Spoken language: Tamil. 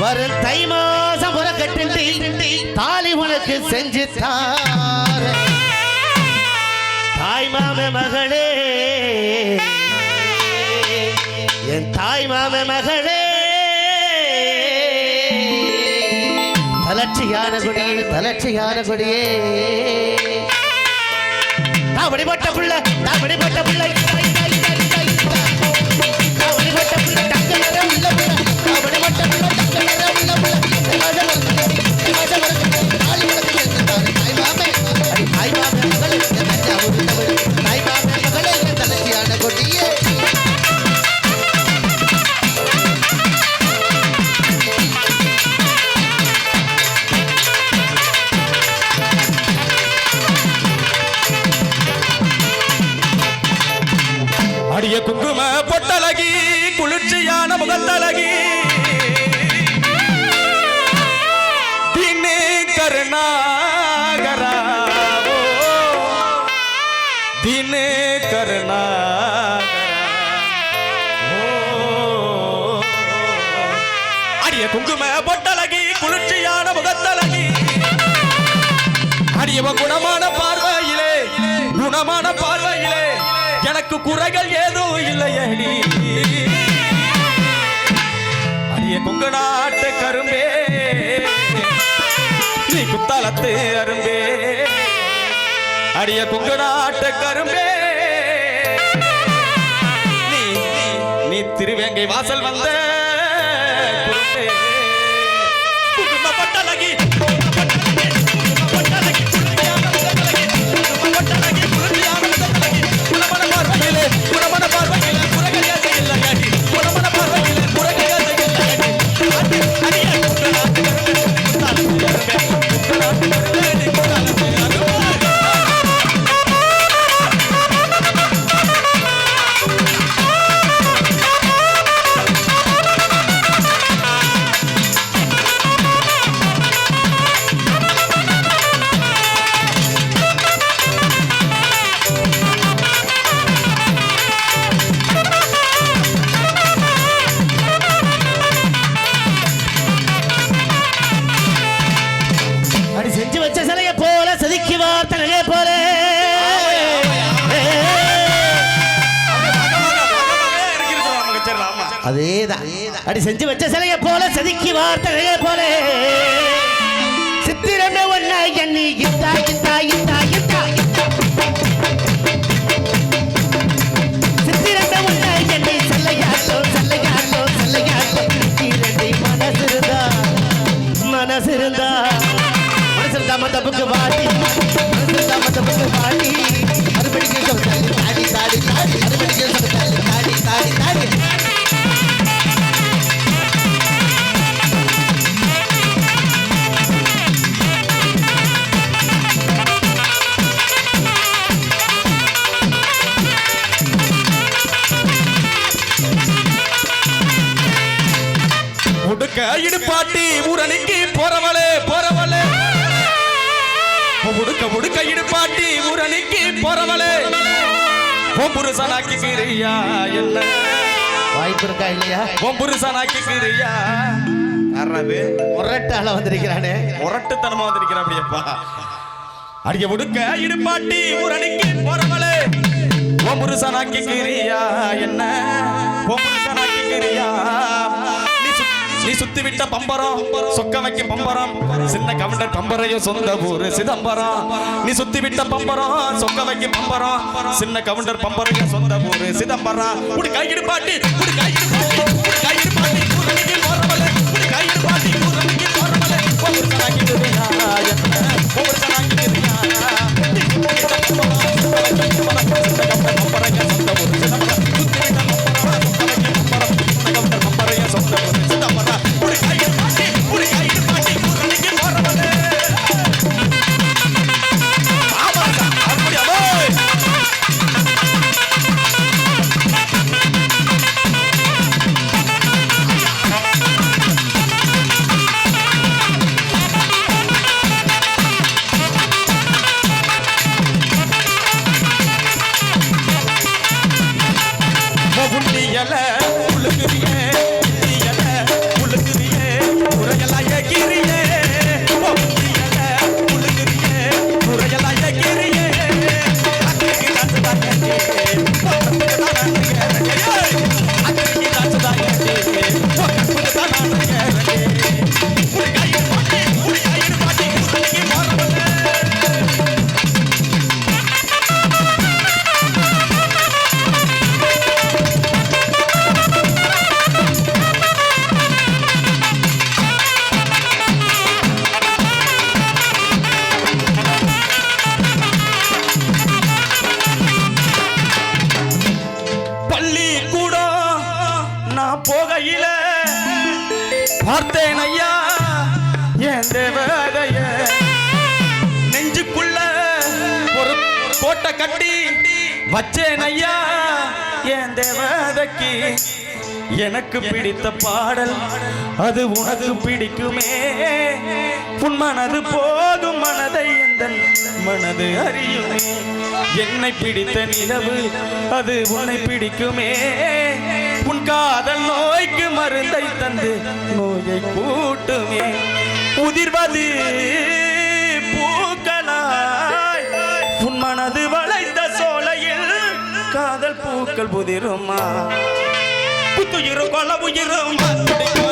வரும் தை மாசம் புறக்கட்டு தாலி உனக்கு செஞ்சு தார தாய் மாம மகளே என் தாய் மாம மகளே தலட்சியான கொடியே தலட்சியான கொடியே. நான் வழிபட்ட பிள்ளை நான் தாவடிப்பட்ட பிள்ளை தின்னு அடிய குங்கும பொட்டலகி குளிர்ச்சியான முகத்தலகி அடியவ குணமான பார்வையிலே குணமான பார்வையிலே எனக்கு குறைகள் ஏதும் இல்லையடி. அடிய குங்கு நாட்டு கரும்பே நீ குத்தாலத்து அரும்பே. அடிய கொங்கு நாட்டு கரும்பே. நீ நீ திருவேங்கை வாசல் வந்த அதேதான். அடி செஞ்சு வச்ச சிலைய போல செதுக்கி வார்த்தனே போல. சித்திரமே ஒன்னா எண்ணி இத்தா இத்தா இத்தா போறவளே போறவளே. உடுக்க உடுக்க இடுப்பாட்டி ஊரணிக்கு போறவளே. புருஷனாக்கிக்கிறியா என்ன? வாய்ப்பு இருக்கா இல்லையா? உன் புருஷனாக்கிக்கிறியா யாராவது முரட்டால வந்திருக்கிறானே. முரட்டுத்தனமா வந்திருக்கிற அப்படியப்பா அடிய உடுக்க இடுப்பாட்டி ஊரணிக்கு போறவளே. உன் புருஷனாக்கிக்கிறியா என்ன? உன் புருஷனாக்கிக்கிறியா நீ சுத்தி விட்ட பம்பரம் சொக்க வைக்க பம்பரம் சின்ன கவுண்டர் பம்பரையும் சொந்த ஊரு சிதம்பரம். நீ சுத்தி விட்ட பம்பரம் சொக்க வைக்க பம்பரம் சின்ன கவுண்டர் பம்பரையும் சொந்த ஊரு சிதம்பரம். உடி கையிடு பாட்டி உடி பாட்டி. புயல உழுகுறிய நான் போகையில பார்த்தேன் ஐயா என் தேவதைய. நெஞ்சுக்குள்ள ஒரு கோட்டை கட்டி வச்சேன் ஐயா என் தேவதைக்கு. எனக்கு பிடித்த பாடல் அது உனக்கு பிடிக்குமே. உன் மனது போதும் மனதை எந்த மனது அறியுமே. என்னை பிடித்த நிலவு அது உன்னை பிடிக்குமே. உன் காதல் நோய்க்கு மருந்தை தந்து நோயை கூட்டுமே. உதிர்வது பூக்களாய். உன் மனது வளைந்த சோலையில் காதல் பூக்கள் புதிருமா. புத்துயிரும் கொல உயிரும் மறுபடியும்